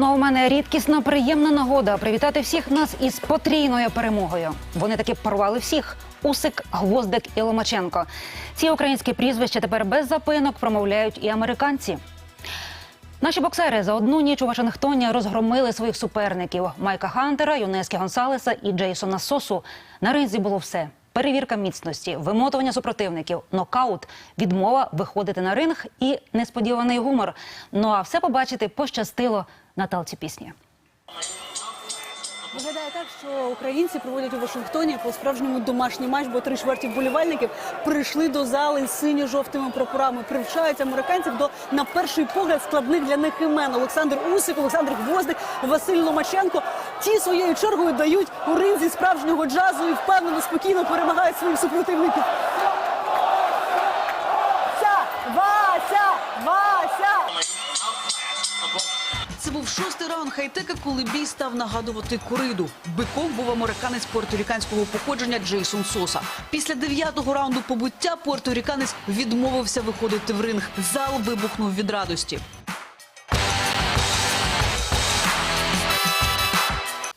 Ну а у мене рідкісна приємна нагода привітати всіх нас із потрійною перемогою. Вони таки порвали всіх. Усик, Гвоздик і Ломаченко. Ці українські прізвища тепер без запинок промовляють і американці. Наші боксери за одну ніч у Вашингтоні розгромили своїх суперників Майка Хантера, Юнескі Гонсалеса і Джейсона Сосу. На ринзі було все: перевірка міцності, вимотування супротивників, нокаут, відмова виходити на ринг і несподіваний гумор. Ну а все побачити пощастило Наталці пісні. Виглядає так, що українці проводять у Вашингтоні по справжньому домашній матч, бо три чверті вболівальників прийшли до зали з синьо-жовтими прапорами. Привчають американців до на перший погляд складних для них імен. Олександр Усик, Олександр Гвоздик, Василь Ломаченко. Ті своєю чергою дають у ринзі справжнього джазу і впевнено спокійно перемагають своїх супротивників. Шостий раунд хайтека, коли бій став нагадувати кориду. Биком був американець порторіканського походження Джейсон Соса. Після дев'ятого раунду побуття порторіканець відмовився виходити в ринг. Зал вибухнув від радості.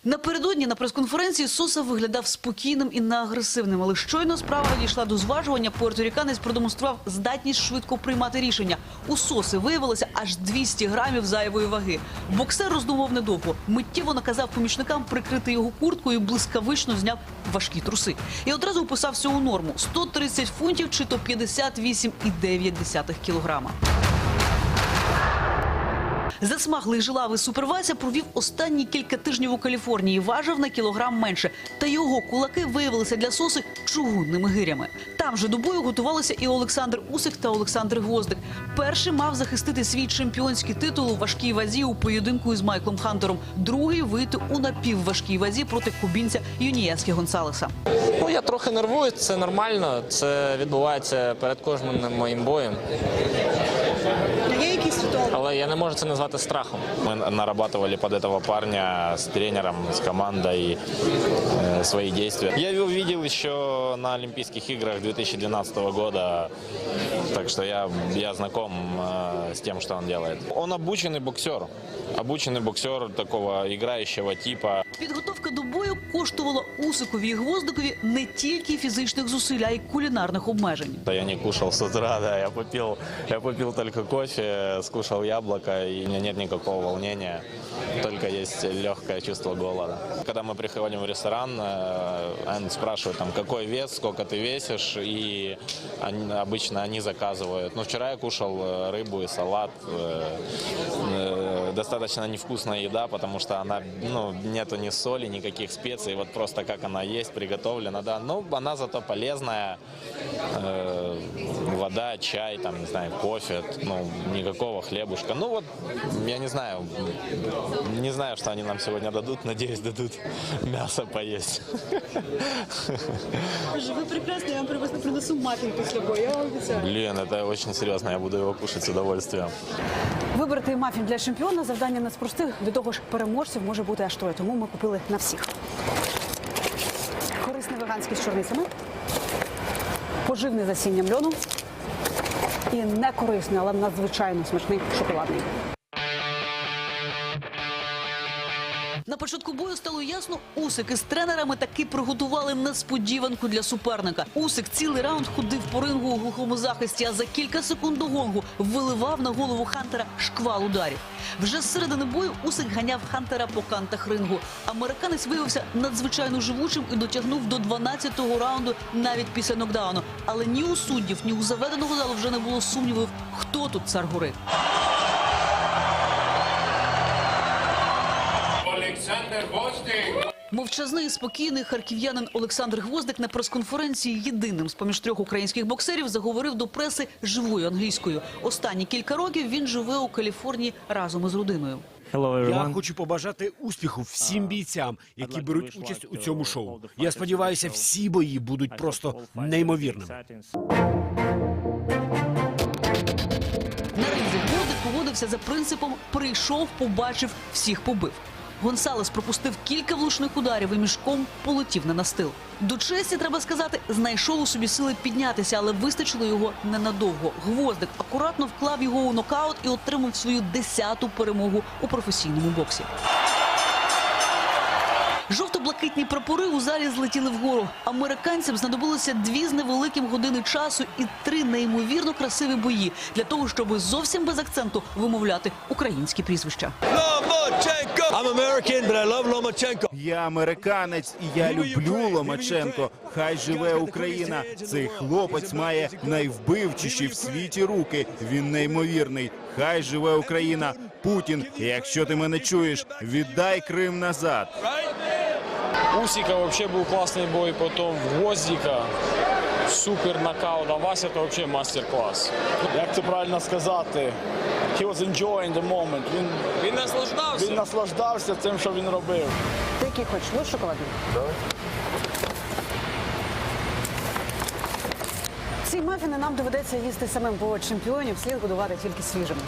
Напередодні на прес-конференції Соса виглядав спокійним і неагресивним, але щойно справа дійшла до зважування. Пуерторіканець продемонстрував здатність швидко приймати рішення. У Соси виявилося аж 200 грамів зайвої ваги. Боксер роздумав недовго. Миттєво наказав помічникам прикрити його курткою і блискавично зняв важкі труси. І одразу вписався у норму: 130 фунтів чи то 58,9 кілограма. Засмаглий жилавий супервайзер провів останні кілька тижнів у Каліфорнії. Важив на кілограм менше. Та його кулаки виявилися для соси чугунними гирями. Там же до бою готувалися і Олександр Усик та Олександр Гвоздик. Перший мав захистити свій чемпіонський титул у важкій вазі у поєдинку із Майклом Хантером. Другий вийти у напівважкій вазі проти кубінця Юнієскі Гонсалеса. Ну, я трохи нервую, це нормально. Це відбувається перед кожним моїм боєм. Є? Але я не можу це назвати страхом. Мы нарабатывали под этого парня с тренером, с командой э, свои действия. Я его видел еще на Олимпийских играх 2012 года, так что я, я знаком э, с тем, что он делает. Он обученный боксер, обученный боксер такого играющего типа. Підготовка до бою коштувала Усикові і Гвоздикові не тільки фізичних зусиль, а й кулінарних обмежень. Да Я не кушал с утра, да, я попил, я попил только кофе, скушал яблоко, и у меня нет никакого волнения, только есть легкое чувство голода. Когда мы приходим в ресторан, э, они спрашивают, там, какой вес, сколько ты весишь, и они- обычно они заказывают. Ну, вчера я кушал э, рыбу и салат, э, э, достаточно невкусная еда, потому что она, ну, нету ни соли, никаких специй, вот просто как она есть, приготовлена, да, ну, она зато полезная, Э, вода, чай, там, не знаю, кофе, ну, никакого хлебушка. Ну вот, я не знаю, не знаю, что они нам сегодня дадут, надеюсь, дадут мясо поесть. Боже, ви прекрасні, я вам привезу- принесу мафін після бою, я вам обіцяю. Блин, это очень серьезно, я буду его кушать с удовольствием. Вибрати мафін для чемпіона завдання не з. До того ж, переможців може бути аж троє, тому ми купили на всіх. Корисний веганський з чорницями, поживний засінням льону і некорисний, але надзвичайно смачний шоколадний. Початку бою стало ясно, Усик із тренерами таки приготували несподіванку для суперника. Усик цілий раунд ходив по рингу у глухому захисті, а за кілька секунд до гонгу виливав на голову Хантера шквал ударів. Вже з середини бою Усик ганяв Хантера по кантах рингу. Американець виявився надзвичайно живучим і дотягнув до 12-го раунду навіть після нокдауну. Але ні у суддів, ні у заведеного залу вже не було сумнівів, хто тут цар гори. Олександр Гостик. Мовчазний і спокійний харків'янин Олександр Гвоздик на прес-конференції єдиним з поміж трьох українських боксерів заговорив до преси живою англійською. Останні кілька років він живе у Каліфорнії разом із родиною. Я хочу побажати успіху всім бійцям, які беруть участь у цьому шоу. Я сподіваюся, всі бої будуть просто неймовірними. На ринзі Гвоздик поводився за принципом прийшов, побачив, всіх побив. Гонсалес пропустив кілька влучних ударів і мішком полетів на настил. До честі, треба сказати, знайшов у собі сили піднятися, але вистачило його ненадовго. Гвоздик акуратно вклав його у нокаут і отримав свою десяту перемогу у професійному боксі. Жовто-блакитні прапори у залі злетіли вгору. Американцям знадобилося дві з невеликим години часу і три неймовірно красиві бої для того, щоб зовсім без акценту вимовляти українські прізвища. I'm American, but I love Lomachenko. Я американець і я люблю Ломаченко. Хай живе Україна. Цей хлопець має найвбивчіші в світі руки. Він неймовірний. Хай живе Україна. Путін, якщо ти мене чуєш, віддай Крим назад. Усика вообще был классный бой, потом Гвоздика, супер нокаут, а Вася это вообще мастер-класс. як це правильно сказати, He was enjoying the moment. Він, Він наслаждався. він наслаждався тим, що він робив. Ти який хочеш? Будеш шоколадний? Ці мафіни нам доведеться їсти самим, бо чемпіонів слід годувати тільки свіжими.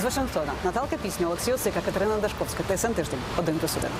З Вашингтона Наталка Пісня, Олексій Осика, Катерина Дашковська, ТСН Тиждень, один плюс один.